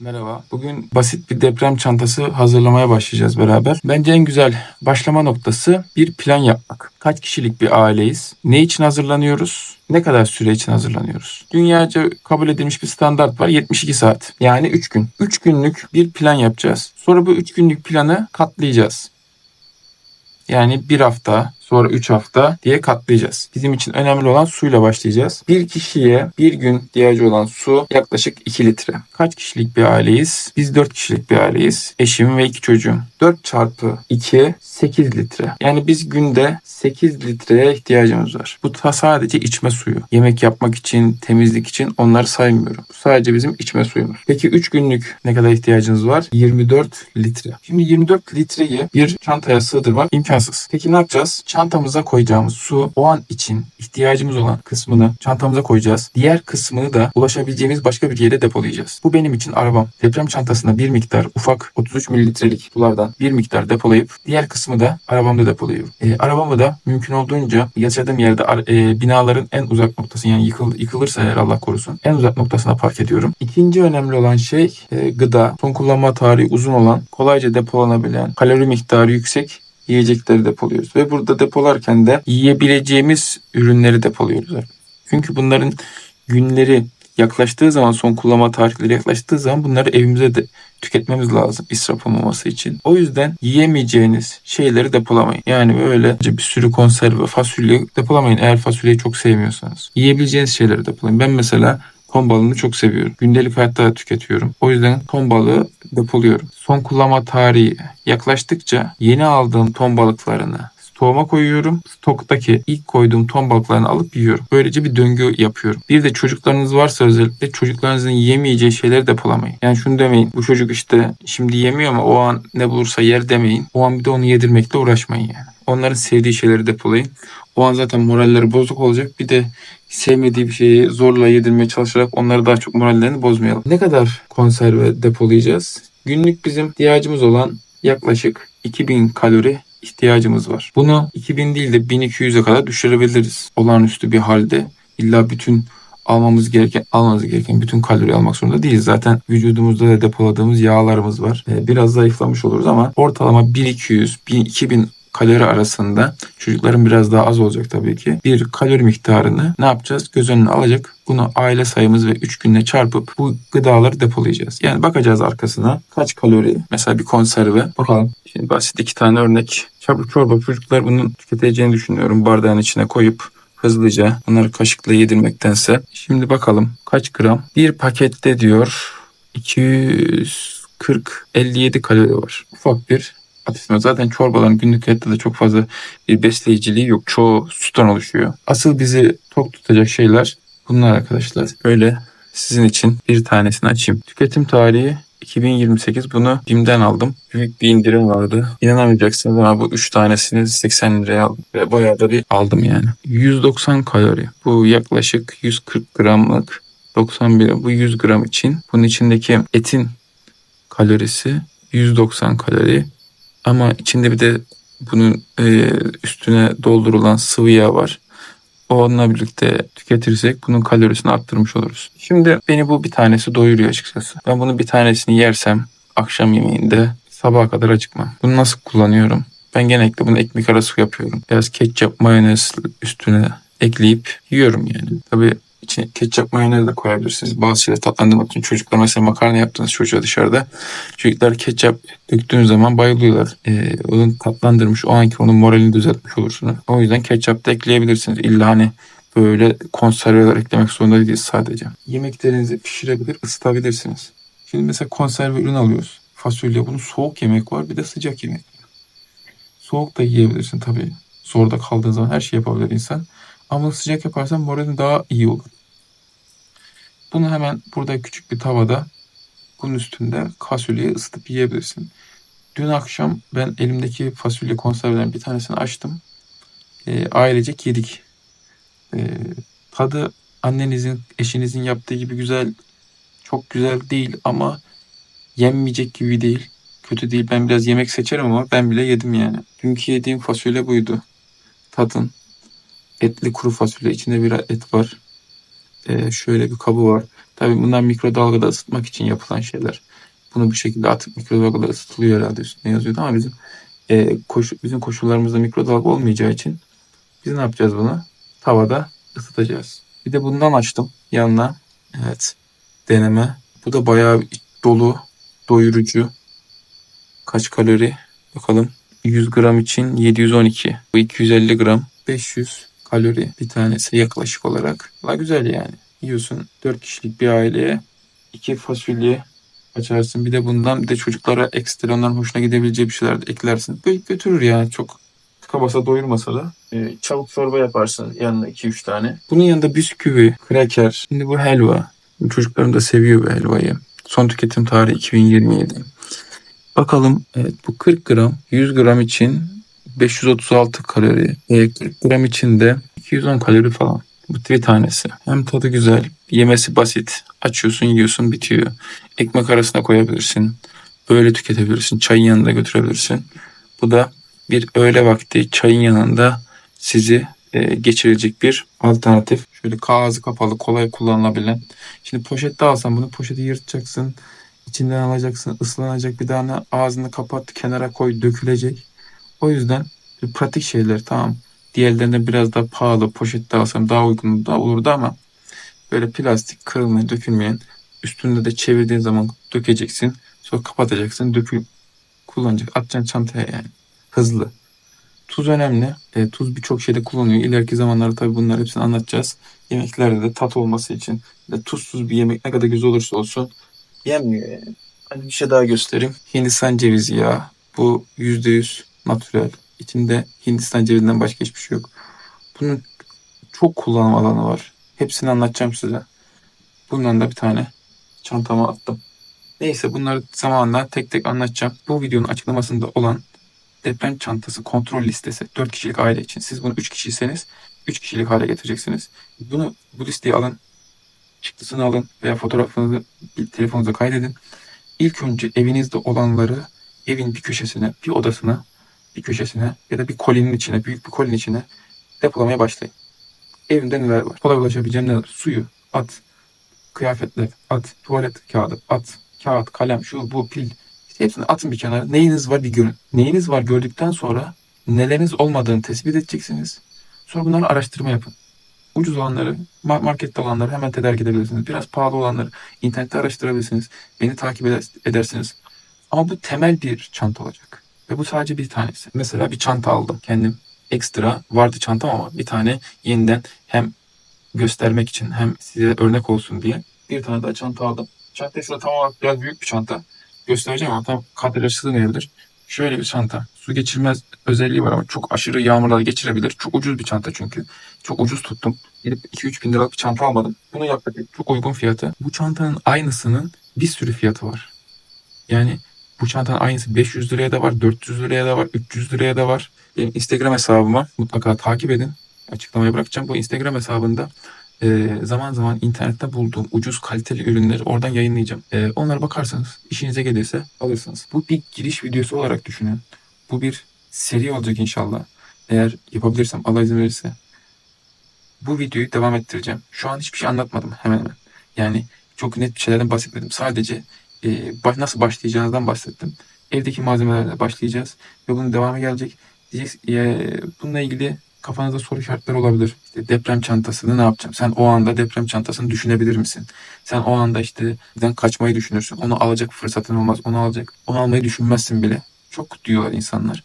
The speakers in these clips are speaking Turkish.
Merhaba. Bugün basit bir deprem çantası hazırlamaya başlayacağız beraber. Bence en güzel başlama noktası bir plan yapmak. Kaç kişilik bir aileyiz? Ne için hazırlanıyoruz? Ne kadar süre için hazırlanıyoruz? Dünyaca kabul edilmiş bir standart var. 72 saat. Yani 3 gün. 3 günlük bir plan yapacağız. Sonra bu 3 günlük planı katlayacağız. Yani bir hafta, sonra 3 hafta diye katlayacağız. Bizim için önemli olan suyla başlayacağız. Bir kişiye bir gün ihtiyacı olan su yaklaşık 2 litre. Kaç kişilik bir aileyiz? Biz 4 kişilik bir aileyiz. Eşim ve 2 çocuğum. 4 çarpı 2 8 litre. Yani biz günde 8 litreye ihtiyacımız var. Bu ta sadece içme suyu. Yemek yapmak için, temizlik için onları saymıyorum. Bu sadece bizim içme suyumuz. Peki 3 günlük ne kadar ihtiyacınız var? 24 litre. Şimdi 24 litreyi bir çantaya sığdırmak imkansız. Peki ne yapacağız? Çantamıza koyacağımız su o an için ihtiyacımız olan kısmını çantamıza koyacağız. Diğer kısmını da ulaşabileceğimiz başka bir yere depolayacağız. Bu benim için arabam. Deprem çantasına bir miktar ufak 33 mililitrelik sulardan bir miktar depolayıp diğer kısmı da arabamda depoluyorum. E, arabamı da mümkün olduğunca yaşadığım yerde e, binaların en uzak noktası yani yıkıl, yıkılırsa eğer Allah korusun en uzak noktasına park ediyorum. İkinci önemli olan şey e, gıda. Son kullanma tarihi uzun olan, kolayca depolanabilen, kalori miktarı yüksek yiyecekleri depoluyoruz. Ve burada depolarken de yiyebileceğimiz ürünleri depoluyoruz. Çünkü bunların günleri yaklaştığı zaman son kullanma tarihleri yaklaştığı zaman bunları evimize de tüketmemiz lazım israf olmaması için. O yüzden yiyemeyeceğiniz şeyleri depolamayın. Yani böyle bir sürü konserve, fasulye depolamayın eğer fasulyeyi çok sevmiyorsanız. Yiyebileceğiniz şeyleri depolayın. Ben mesela ton balığını çok seviyorum. Gündelik hayatta tüketiyorum. O yüzden ton balığı depoluyorum. Son kullanma tarihi yaklaştıkça yeni aldığım ton balıklarını stoğuma koyuyorum. Stoktaki ilk koyduğum ton balıklarını alıp yiyorum. Böylece bir döngü yapıyorum. Bir de çocuklarınız varsa özellikle çocuklarınızın yemeyeceği şeyleri depolamayın. Yani şunu demeyin. Bu çocuk işte şimdi yemiyor ama o an ne bulursa yer demeyin. O an bir de onu yedirmekle uğraşmayın yani. Onların sevdiği şeyleri depolayın. O an zaten moralleri bozuk olacak. Bir de sevmediği bir şeyi zorla yedirmeye çalışarak onları daha çok morallerini bozmayalım. Ne kadar konserve depolayacağız? Günlük bizim ihtiyacımız olan yaklaşık 2000 kalori ihtiyacımız var. Bunu 2000 değil de 1200'e kadar düşürebiliriz. Olağanüstü bir halde illa bütün almamız gereken, almamız gereken bütün kalori almak zorunda değiliz. Zaten vücudumuzda da depoladığımız yağlarımız var. Ee, Biraz zayıflamış oluruz ama ortalama 1200, 2000 kalori arasında çocukların biraz daha az olacak tabii ki. Bir kalori miktarını ne yapacağız? Göz önüne alacak. Bunu aile sayımız ve 3 günle çarpıp bu gıdaları depolayacağız. Yani bakacağız arkasına kaç kalori mesela bir konserve. Bakalım. Şimdi basit iki tane örnek. Çabuk çorba çocuklar bunun tüketeceğini düşünüyorum. Bardağın içine koyup hızlıca bunları kaşıkla yedirmektense. Şimdi bakalım kaç gram? Bir pakette diyor 240 57 kalori var. Ufak bir atıştırma. Zaten çorbaların günlük hayatta da çok fazla bir besleyiciliği yok. Çoğu sudan oluşuyor. Asıl bizi tok tutacak şeyler bunlar arkadaşlar. Böyle sizin için bir tanesini açayım. Tüketim tarihi 2028 bunu BİM'den aldım. Büyük bir indirim vardı. İnanamayacaksınız ama bu 3 tanesini 80 liraya aldım. Ve bayağı da bir aldım yani. 190 kalori. Bu yaklaşık 140 gramlık 91 bu 100 gram için. Bunun içindeki etin kalorisi 190 kalori. Ama içinde bir de bunun e, üstüne doldurulan sıvı yağ var. Onunla birlikte tüketirsek bunun kalorisini arttırmış oluruz. Şimdi beni bu bir tanesi doyuruyor açıkçası. Ben bunun bir tanesini yersem akşam yemeğinde sabaha kadar acıkmam. Bunu nasıl kullanıyorum? Ben genellikle bunu ekmek arası yapıyorum. Biraz ketçap, mayonez üstüne ekleyip yiyorum yani. Tabii içine ketçap, mayonez de koyabilirsiniz. Bazı şeyleri tatlandırmak için çocuklar mesela makarna yaptığınız çocuğa dışarıda çocuklar ketçap döktüğünüz zaman bayılıyorlar. Ee, onun tatlandırmış o anki onun moralini düzeltmiş olursunuz. O yüzden ketçap da ekleyebilirsiniz. İlla hani böyle konserveler eklemek zorunda değiliz sadece. Yemeklerinizi pişirebilir, ısıtabilirsiniz. Şimdi mesela konserve ürün alıyoruz. Fasulye bunun soğuk yemek var bir de sıcak yemek. Soğuk da yiyebilirsin tabii. Zorda kaldığın zaman her şey yapabilir insan. Ama sıcak yaparsan moralin daha iyi olur. Bunu hemen burada küçük bir tavada bunun üstünde fasulyeyi ısıtıp yiyebilirsin. Dün akşam ben elimdeki fasulye konservelerin bir tanesini açtım. E, ailecek yedik. E, tadı annenizin, eşinizin yaptığı gibi güzel, çok güzel değil ama yenmeyecek gibi değil. Kötü değil. Ben biraz yemek seçerim ama ben bile yedim yani. Dünkü yediğim fasulye buydu. Tadın. Etli kuru fasulye. içinde bir et var. E, şöyle bir kabı var. Tabii bunlar mikrodalgada ısıtmak için yapılan şeyler. Bunu bu şekilde atıp mikrodalgada ısıtılıyor herhalde üstüne yazıyordu ama bizim e, koşu, bizim koşullarımızda mikrodalga olmayacağı için biz ne yapacağız bunu? Tavada ısıtacağız. Bir de bundan açtım yanına. Evet. Deneme. Bu da bayağı dolu, doyurucu. Kaç kalori? Bakalım. 100 gram için 712. Bu 250 gram. 500 kalori bir tanesi yaklaşık olarak. Valla güzel yani. Yiyorsun 4 kişilik bir aileye. 2 fasulye açarsın. Bir de bundan bir de çocuklara ekstra onların hoşuna gidebileceği bir şeyler de eklersin. Böyle götürür yani çok tıka basa doyurmasa da. Ee, çabuk çorba yaparsın yanına 2-3 tane. Bunun yanında bisküvi, kraker. Şimdi bu helva. Çocuklarım da seviyor bu helvayı. Son tüketim tarihi 2027. Bakalım evet bu 40 gram 100 gram için 536 kalori. E, 40 gram için de 210 kalori falan. Bu bir tanesi. Hem tadı güzel, yemesi basit. Açıyorsun, yiyorsun, bitiyor. Ekmek arasına koyabilirsin. Böyle tüketebilirsin. Çayın yanında götürebilirsin. Bu da bir öğle vakti çayın yanında sizi e, geçirecek bir alternatif. Şöyle ağzı kapalı, kolay kullanılabilen. Şimdi poşette alsan bunu poşeti yırtacaksın. İçinden alacaksın, ıslanacak bir tane ağzını kapat, kenara koy, dökülecek. O yüzden pratik şeyler tamam. Diğerlerine biraz daha pahalı poşette alsam daha uygun da olurdu ama böyle plastik kırılmayan, dökülmeyen üstünde de çevirdiğin zaman dökeceksin. Sonra kapatacaksın, dökül kullanacak. Atacaksın çantaya yani. Hızlı. Tuz önemli. E, tuz birçok şeyde kullanılıyor. İleriki zamanlarda tabii bunları hepsini anlatacağız. Yemeklerde de tat olması için. De tuzsuz bir yemek ne kadar güzel olursa olsun yenmiyor yani. Hani bir şey daha göstereyim. Hindistan cevizi yağı. Bu %100 natürel. İçinde Hindistan cevizinden başka hiçbir şey yok. Bunun çok kullanım alanı var. Hepsini anlatacağım size. Bundan da bir tane çantama attım. Neyse bunları zamanla tek tek anlatacağım. Bu videonun açıklamasında olan deprem çantası kontrol listesi 4 kişilik aile için. Siz bunu 3 kişiyseniz 3 kişilik hale getireceksiniz. Bunu bu listeyi alın. Çıktısını alın veya fotoğrafınızı telefonunuza kaydedin. İlk önce evinizde olanları evin bir köşesine, bir odasına, bir köşesine ya da bir kolinin içine, büyük bir kolinin içine depolamaya başlayın. Evinde neler var? Kolay ulaşabileceğim neler? Suyu, at, kıyafetler, at, tuvalet kağıdı, at, kağıt, kalem, şu bu pil. İşte hepsini atın bir kenara. Neyiniz var bir görün. Neyiniz var gördükten sonra neleriniz olmadığını tespit edeceksiniz. Sonra bunları araştırma yapın. Ucuz olanları, markette olanları hemen tedarik edebilirsiniz. Biraz pahalı olanları internette araştırabilirsiniz. Beni takip edersiniz. Ama bu temel bir çanta olacak. Ve bu sadece bir tanesi. Mesela bir çanta aldım kendim. Ekstra vardı çantam ama bir tane yeniden hem göstermek için hem size örnek olsun diye bir tane daha çanta aldım. Çanta şurada tam olarak biraz büyük bir çanta. Göstereceğim ama tam kadraja sığmayabilir. Şöyle bir çanta. Su geçirmez özelliği var ama çok aşırı yağmurlar geçirebilir. Çok ucuz bir çanta çünkü. Çok ucuz tuttum. Gidip 2-3 bin liralık bir çanta almadım. Bunu yaklaşık çok uygun fiyatı. Bu çantanın aynısının bir sürü fiyatı var. Yani bu çantanın aynısı 500 liraya da var, 400 liraya da var, 300 liraya da var. Benim Instagram hesabıma mutlaka takip edin. Açıklamaya bırakacağım. Bu Instagram hesabında e, zaman zaman internette bulduğum ucuz kaliteli ürünleri oradan yayınlayacağım. E, onlara bakarsanız işinize gelirse alırsınız. Bu bir giriş videosu olarak düşünün. Bu bir seri olacak inşallah. Eğer yapabilirsem Allah izin verirse. Bu videoyu devam ettireceğim. Şu an hiçbir şey anlatmadım hemen hemen. Yani çok net bir şeylerden bahsetmedim. Sadece e, nasıl başlayacağınızdan bahsettim. Evdeki malzemelerle başlayacağız ve bunun devamı gelecek. Diyeceksin, e, bununla ilgili kafanızda soru işaretleri olabilir. İşte deprem çantasını ne yapacağım? Sen o anda deprem çantasını düşünebilir misin? Sen o anda işte neden kaçmayı düşünürsün? Onu alacak fırsatın olmaz. Onu alacak. Onu almayı düşünmezsin bile. Çok diyorlar insanlar.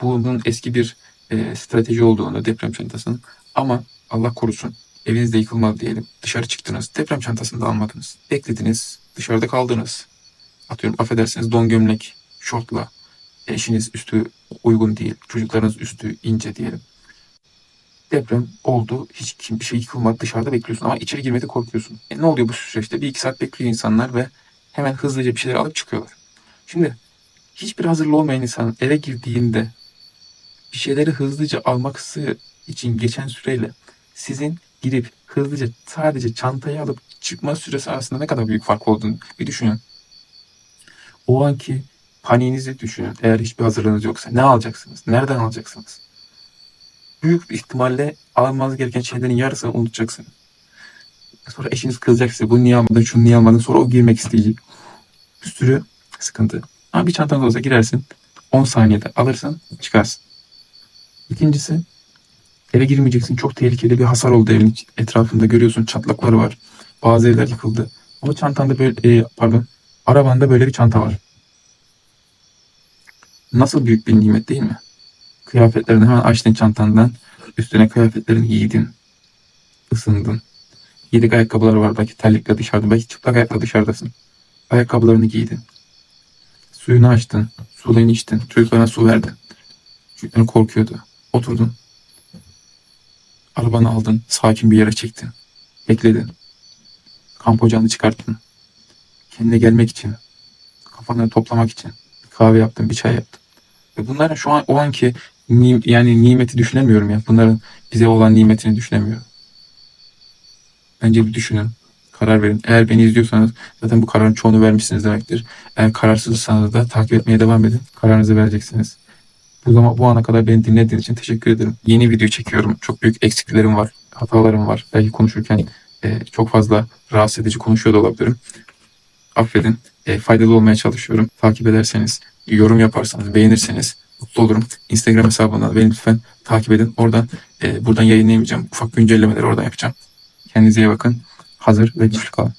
Bunun eski bir e, strateji olduğunu deprem çantasının. Ama Allah korusun evinizde yıkılmadı diyelim. Dışarı çıktınız. Deprem çantasını da almadınız. Beklediniz. Dışarıda kaldınız. Atıyorum affedersiniz don gömlek, şortla. Eşiniz üstü uygun değil. Çocuklarınız üstü ince diyelim. Deprem oldu. Hiç kim bir şey yıkılmadı. Dışarıda bekliyorsun ama içeri girmede korkuyorsun. E ne oluyor bu süreçte? Bir iki saat bekliyor insanlar ve hemen hızlıca bir şeyler alıp çıkıyorlar. Şimdi hiçbir hazırlı olmayan insan eve girdiğinde bir şeyleri hızlıca alması için geçen süreyle sizin girip hızlıca sadece çantayı alıp çıkma süresi arasında ne kadar büyük fark olduğunu bir düşünün. O anki paniğinizi düşünün. Eğer hiçbir hazırlığınız yoksa ne alacaksınız? Nereden alacaksınız? Büyük bir ihtimalle almanız gereken şeylerin yarısını unutacaksınız. Sonra eşiniz kızacak size. Bunu niye almadın, şunu niye almadın. Sonra o girmek isteyecek. Bir sürü sıkıntı. Ama bir çantan olsa girersin. 10 saniyede alırsın, çıkarsın. İkincisi eve girmeyeceksin. Çok tehlikeli bir hasar oldu evin etrafında. Görüyorsun çatlakları var. Bazı evler yıkıldı. Ama çantanda böyle, e, pardon, arabanda böyle bir çanta var. Nasıl büyük bir nimet değil mi? Kıyafetlerini hemen açtın çantandan. Üstüne kıyafetlerini giydin. Isındın. Yedek ayakkabılar var belki terlikle dışarıda. Belki çıplak ayakla dışarıdasın. Ayakkabılarını giydin. Suyunu açtın. Suyunu içtin. Çocuklarına su verdin. Çocukların korkuyordu. Oturdun. Arabanı aldın. Sakin bir yere çektin. Bekledin. Kamp ocağını çıkarttın. Kendine gelmek için. Kafanı toplamak için. Bir kahve yaptın. Bir çay yaptın. Ve bunların şu an o anki ni- yani nimeti düşünemiyorum ya. Bunların bize olan nimetini düşünemiyorum. Bence bir düşünün. Karar verin. Eğer beni izliyorsanız zaten bu kararın çoğunu vermişsiniz demektir. Eğer kararsızsanız da takip etmeye devam edin. Kararınızı vereceksiniz. Bu zaman bu ana kadar beni dinlediğiniz için teşekkür ederim. Yeni video çekiyorum. Çok büyük eksiklerim var. Hatalarım var. Belki konuşurken e, çok fazla rahatsız edici konuşuyor da olabilirim. Affedin. E, faydalı olmaya çalışıyorum. Takip ederseniz, yorum yaparsanız, beğenirseniz mutlu olurum. Instagram hesabından beni lütfen takip edin. Oradan e, buradan yayınlayamayacağım. Ufak güncellemeleri oradan yapacağım. Kendinize iyi bakın. Hazır ve güçlü kalın.